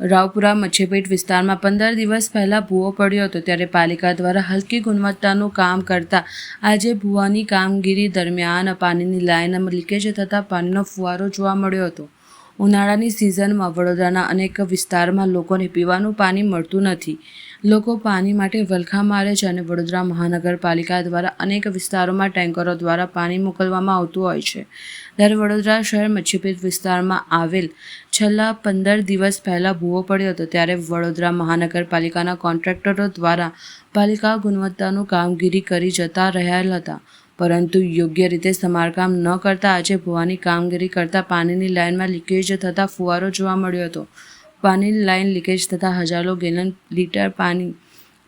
રાવપુરા મચ્છીપેટ વિસ્તારમાં પંદર દિવસ પહેલાં ભૂવો પડ્યો હતો ત્યારે પાલિકા દ્વારા હલકી ગુણવત્તાનું કામ કરતા આજે ભૂવાની કામગીરી દરમિયાન પાણીની લાઇન લીકેજ થતાં પાણીનો ફુવારો જોવા મળ્યો હતો. ઉનાળાની સિઝનમાં વડોદરાના અનેક વિસ્તારમાં લોકોને પીવાનું પાણી મળતું નથી. લોકો પાણી માટે વલખા મારે છે અને વડોદરા મહાનગરપાલિકા દ્વારા અનેક વિસ્તારોમાં ટેન્કરો દ્વારા પાણી મોકલવામાં આવતું હોય છે. ત્યારે વડોદરા શહેર મચ્છીપીટ વિસ્તારમાં આવેલ છેલ્લા પંદર દિવસ પહેલાં ભૂવો પડ્યો હતો ત્યારે વડોદરા મહાનગરપાલિકાના કોન્ટ્રાક્ટરો દ્વારા પાલિકા ગુણવત્તાનું કામગીરી કરી જતા રહેલ હતા. પરંતુ યોગ્ય રીતે સમારકામ ન કરતા આજે ભૂવાની કામગીરી કરતા પાણીની લાઇનમાં લીકેજ થતાં ફુવારો જોવા મળ્યો હતો. પાણીની લાઇન લીકેજ થતાં હજારો ગેલન લીટર પાણી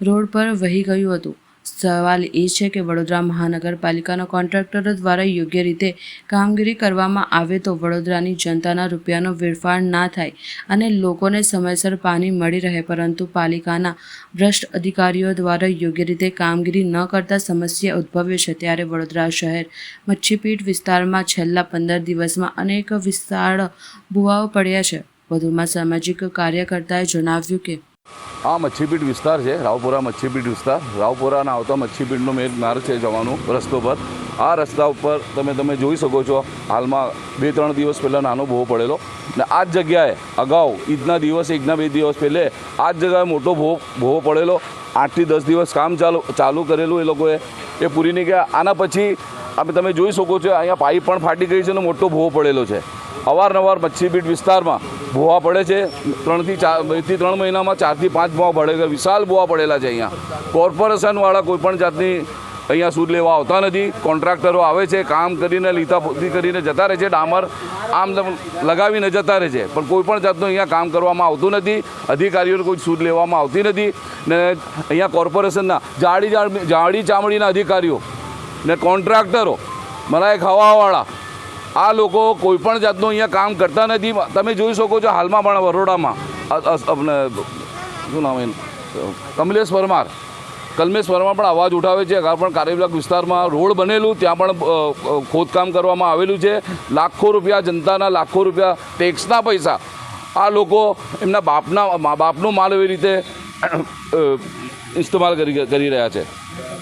રોડ પર વહી ગયું હતું. સવાલ એ છે કે વડોદરા મહાનગરપાલિકાના કોન્ટ્રાક્ટરો દ્વારા યોગ્ય રીતે કામગીરી કરવામાં આવે તો વડોદરાની જનતાના રૂપિયાનો વેડફાટ ના થાય અને લોકોને સમયસર પાણી મળી રહે, પરંતુ પાલિકાના ભ્રષ્ટ અધિકારીઓ દ્વારા યોગ્ય રીતે કામગીરી ન કરતા સમસ્યા ઉદ્ભવે છે. ત્યારે વડોદરા શહેર મચ્છીપીઠ વિસ્તારમાં છેલ્લા પંદર દિવસમાં અનેક વિશાળ ભૂવાઓ પડ્યા છે. વધુમાં સામાજિક કાર્યકર્તાએ જણાવ્યું કે આ મચ્છીપીટ વિસ્તાર છે, રાવપુરા મચ્છીપીટ વિસ્તાર. રાવપુરાના આવતા મચ્છીપીટનો મેં માર્ગ છે જવાનું, રસ્તો પર. આ રસ્તા ઉપર તમે તમે જોઈ શકો છો, હાલમાં બે ત્રણ દિવસ પહેલાં નાનો ભોવો પડેલો. ને આ જ જગ્યાએ અગાઉ ઈદના દિવસે એકના બે દિવસ પહેલે આ જ જગ્યાએ મોટો ભોવો ભોવો પડેલો. આઠથી દસ દિવસ કામ ચાલુ ચાલુ કરેલું એ લોકોએ. એ પૂરી નહીં ગયા આના પછી અમે તમે જોઈ શકો છો, અહીંયા પાઇપ પણ ફાટી ગઈ છે અને મોટો ભોવો પડેલો છે. અવારનવાર મચ્છીપીટ વિસ્તારમાં ભોવા પડે છે. ત્રણથી ચાર, બેથી ત્રણ મહિનામાં ચારથી પાંચ ભોવા પડે છે. વિશાળ ભોવા પડેલા છે અહીંયા. કોર્પોરેશનવાળા કોઈપણ જાતની અહીંયા સૂદ લેવા આવતા નથી. કોન્ટ્રાક્ટરો આવે છે, કામ કરીને લીધા કરીને જતા રહે છે. ડામર આમ લગાવીને જતા રહે છે. પણ કોઈ પણ જાતનું અહીંયા કામ કરવામાં આવતું નથી. અધિકારીઓને કોઈ સૂદ લેવામાં આવતી નથી. ને અહીંયા કોર્પોરેશનના જાડ- જાડી ચામડીના અધિકારીઓ ને કોન્ટ્રાક્ટરો, મલાઈ ખાવાવાળા આ લોકો કોઈપણ જાતનું અહીંયા કામ કરતા નથી. તમે જોઈ શકો છો હાલમાં પણ આપણે શું નામ એનું? કમલેશ પરમાર. કલમેશ પરમાર પણ અવાજ ઉઠાવે છે. અગાઉ પણ કાર્યબ્લોક વિસ્તારમાં રોડ બનેલું, ત્યાં પણ ખોદકામ કરવામાં આવેલું છે. લાખો રૂપિયા જનતાના લાખો રૂપિયા ટેક્સના પૈસા. આ લોકો એમના બાપના બાપનો માલ એવી રીતે ઇસ્તેમાલ કરી કરી રહ્યા છે.